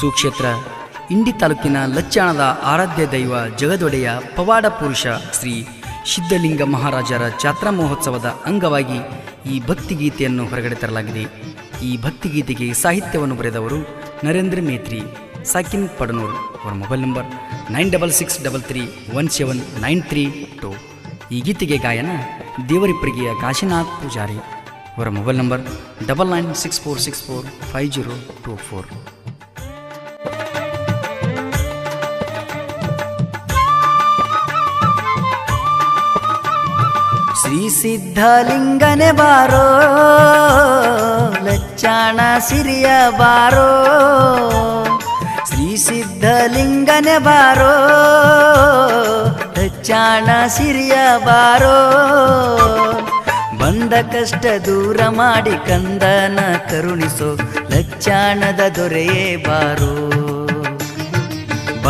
ಸುಕ್ಷೇತ್ರ, ಇಂಡಿ ತಾಲೂಕಿನ ಲಚ್ಚಾಣದ ಆರಾಧ್ಯ ದೈವ ಜಗದೊಡೆಯ ಪವಾಡ ಪುರುಷ ಶ್ರೀ ಸಿದ್ಧಲಿಂಗ ಮಹಾರಾಜರ ಜಾತ್ರಾ ಮಹೋತ್ಸವದ ಅಂಗವಾಗಿ ಈ ಭಕ್ತಿಗೀತೆಯನ್ನು ಹೊರಗಡೆ ತರಲಾಗಿದೆ. ಈ ಭಕ್ತಿಗೀತೆಗೆ ಸಾಹಿತ್ಯವನ್ನು ಬರೆದವರು ನರೇಂದ್ರ ಮೇತ್ರಿ, ಸಾಕಿನ್ ಪಡನೂರ್. ಅವರ mobile number nine double six double three one seven nine three two. ಈ ಗೀತೆಗೆ ಗಾಯನ ದೇವರಿಪ್ಪರಿಗೆಯ ಕಾಶಿನಾಥ್ ಪೂಜಾರಿ. ಅವರ mobile number double nine six four six four five zero two four. Shri ಸಿದ್ಧಲಿಂಗನೆ ಬಾರೋ, ಲಚ್ಚಾಣ ಸಿರಿಯ ಬಾರೋ. ಶ್ರೀ ಸಿದ್ಧಲಿಂಗನೆ ಬಾರೋ, ಲಚ್ಚಾಣ ಸಿರಿಯ ಬಾರೋ. ಬಂದ ಕಷ್ಟ ದೂರ ಮಾಡಿ ಕಂದನ ಕರುಣಿಸೋ ಲಚ್ಚಾಣದ ದೊರೆಯೇ ಬಾರೋ.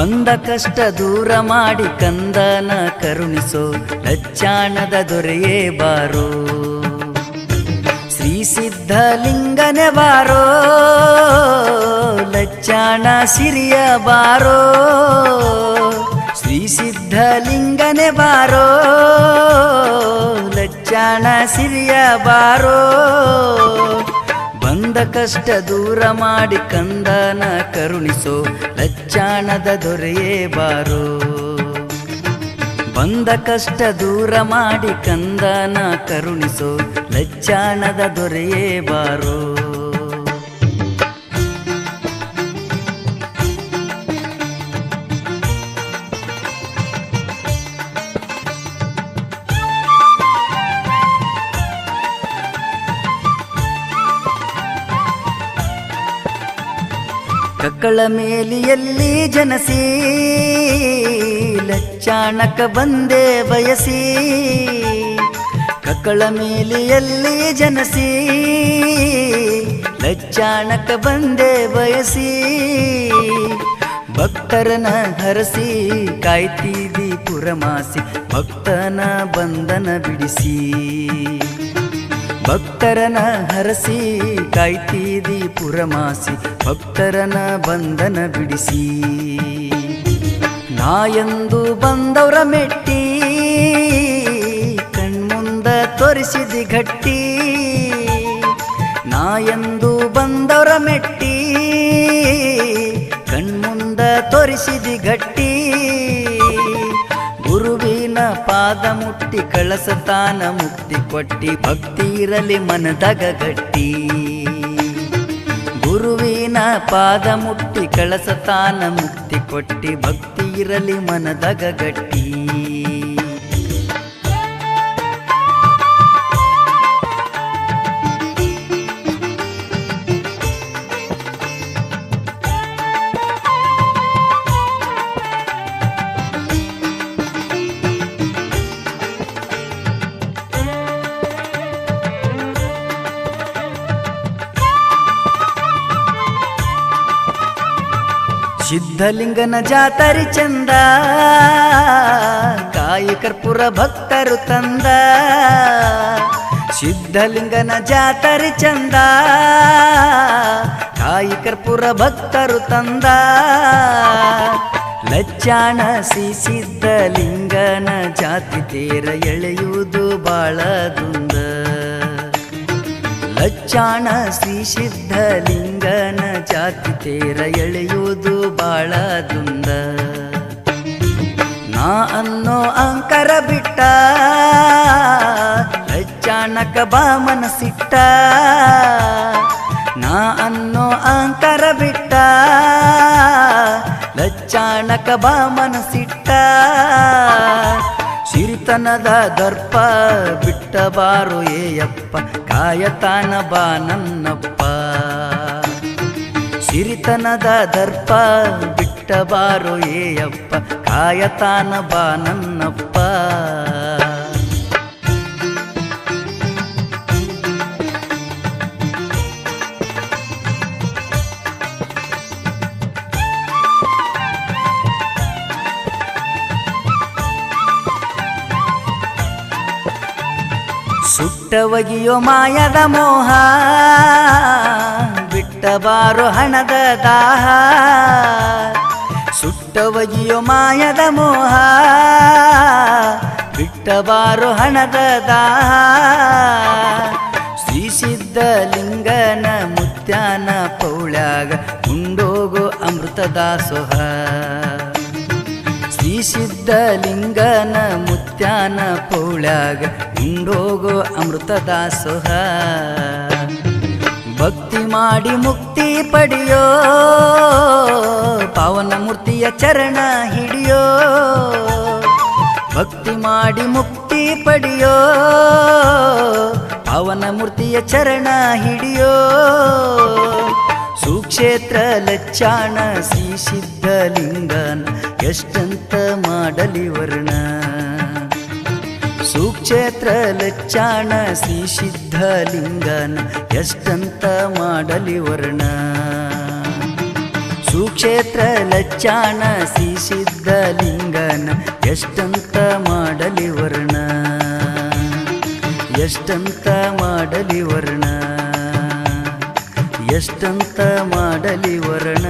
ಬಂದ ಕಷ್ಟ ದೂರ ಮಾಡಿ ಕಂದನ ಕರುಣಿಸೋ ಲಚ್ಚಾಣದ ದೊರೆಯೇ ಬಾರೋ. ಶ್ರೀ ಸಿದ್ಧಲಿಂಗನೆ ಬಾರೋ, ಲಚ್ಚಾಣ ಸಿರಿಯ ಬಾರೋ. ಶ್ರೀ ಸಿದ್ಧಲಿಂಗನೆ ಬಾರೋ, ಲಚ್ಚಾಣ ಸಿರಿಯ ಬಾರೋ. ಬಂದ ಕಷ್ಟ ದೂರ ಮಾಡಿ ಕಂದನ ಕರುಣಿಸೋ, ಲಚ್ಚಾಣದ ದೊರೆಯೇ ಬಾರೋ. ಬಂದ ಕಷ್ಟ ದೂರ ಮಾಡಿ ಕಂದನ ಕರುಣಿಸೋ, ಲಚ್ಚಾಣದ ದೊರೆಯೇ ಬಾರೋ. ಕಕ್ಕಳ ಮೇಲಿಯಲ್ಲಿ ಜನಸಿ, ಲಚ್ಚಾಣಕ ಬಂದೇ ಬಯಸಿ. ಕಕ್ಕಳ ಮೇಲಿಯಲ್ಲಿ ಜನಸಿ, ಲಚ್ಚಾಣಕ ಬಂದೇ ಬಯಸಿ. ಭಕ್ತರನ ಹರಸಿ, ಕಾಯ್ತಿದಿ ಪುರಮಾಸಿ, ಭಕ್ತನ ಬಂಧನ ಬಿಡಿಸಿ. ಭಕ್ತರನ ಹರಸಿ ಕಾಯ್ತೀದಿ ಪುರಮಾಸಿ ಭಕ್ತರನ ಬಂಧನ ಬಿಡಿಸಿ. ನಾಯಂದು ಬಂದವರ ಮೆಟ್ಟಿ, ಕಣ್ಮುಂದ ತೋರಿಸಿದಿ ಗಟ್ಟಿ. ನಾಯಂದು ಬಂದವರ ಮೆಟ್ಟಿ, ಕಣ್ಮುಂದ ತೋರಿಸಿದಿ ಗಟ್ಟಿ. ಪಾದ ಮುಟ್ಟಿ ಕಳಸತಾನ ಮುಕ್ತಿ ಕೊಟ್ಟಿ ಭಕ್ತಿ ಇರಲಿ ಮನದಗ ಗಟ್ಟಿ. ಗುರುವಿನ ಪಾದ ಮುಟ್ಟಿ ಕಳಸತಾನ ಮುಕ್ತಿ ಕೊಟ್ಟಿ ಭಕ್ತಿ ಇರಲಿ ಮನದಗ ಗಟ್ಟಿ. ಸಿದ್ಧಲಿಂಗನ ಜಾತರಿ ಚಂದ, ಕಾಯಿ ಕರ್ಪೂರ ಭಕ್ತರು ತಂದ. ಸಿದ್ಧಲಿಂಗನ ಜಾತರಿ ಚಂದ, ಕಾಯಿ ಕರ್ಪೂರ ಭಕ್ತರು ತಂದ. ಲಚ್ಚಾಣ ಸಿ ಸಿದ್ಧಲಿಂಗನ ಜಾತಿ ತೇರ ಎಳೆಯುವುದು ಬಾಳ ದುಂದ ಲಚ್ಚಾಣ ಶ್ರೀ ಸಿದ್ಧಲಿಂಗನ ಜಾತಿ ತೇರ ಎಳೆಯುವುದು ಬಾಳ ದುಂದ. ನಾ ಅನ್ನೋ ಅಂಕರ ಬಿಟ್ಟ ಅಚ್ಚಾಣಕ ಬಾ ಮನಸಿಟ್ಟ ನಾ ಅನ್ನೋ ಅಂಕರ ಬಿಟ್ಟ ಲಚ್ಚಾಣಕ ಬಾ ಮನಸಿಟ್ಟ ಸಿರಿತನದ ದರ್ಪ ಬಿಟ್ಟ ಬಾರು ಏಯಪ್ಪ, ಕಾಯತಾನ ಬಾ ನನ್ನಪ್ಪ. ಸಿರಿತನದ ದರ್ಪ ಬಿಟ್ಟ ಬಾರು ಏಯಪ್ಪ, ಕಾಯತಾನ ಬಾ ನನ್ನಪ್ಪ. ಸುಟ್ಟ ಒಗಿಯೋ ಮಾಯದ ಮೋಹ ಬಿಟ್ಟ ಬಿಟ್ಟಬಾರು ಹಣದ ದಾಹ ಸುಟ್ಟ ಒಗೆಯೋ ಮಾಯದ ಮೋಹ, ಬಿಟ್ಟಬಾರು ಹಣದ ದಾಹ. ಶ್ರೀ ಸಿದ್ಧಲಿಂಗನ ಮುತ್ಯಾನ ಪೌಳ್ಯಾಗ ಉಂಡೋಗೋ ಅಮೃತ ದಾಸೋಹ ಶ್ರೀ ಸಿದ್ಧಲಿಂಗನ ಮುತ್ಯಾನ ಪೌಳ್ಯಾಗ ಇಂಡೋಗೋ ಅಮೃತ ದಾಸೋಹ ಭಕ್ತಿ ಮಾಡಿ ಮುಕ್ತಿ ಪಡೆಯೋ, ಪಾವನ ಮೂರ್ತಿಯ ಚರಣ ಹಿಡಿಯೋ, ಭಕ್ತಿ ಮಾಡಿ ಮುಕ್ತಿ ಪಡೆಯೋ, ಪಾವನ ಮೂರ್ತಿಯ ಚರಣ ಹಿಡಿಯೋ. ಸುಕ್ಷೇತ್ರ ಲಚ್ಚಾಣ ಶ್ರೀ ಸಿದ್ಧಲಿಂಗನ, ಎಷ್ಟಂತ ಮಾಡಲಿ ವರ್ಣ. ಸುಕ್ಷೇತ್ರ ಲಚ್ಚಾಣ ಶ್ರೀ ಸಿದ್ಧಲಿಂಗನ, ಎಷ್ಟಂತ ಮಾಡಲಿ ವರ್ಣ. ಸುಕ್ಷೇತ್ರ ಲಚ್ಚಾಣ ಶ್ರೀ ಸಿದ್ಧಲಿಂಗನ, ಎಷ್ಟಂತ ಮಾಡಲಿ ವರ್ಣ. ಎಷ್ಟಂತ ಮಾಡಲಿ ವರ್ಣ. ಎಷ್ಟಂತ ಮಾಡಲಿ ವರ್ಣ.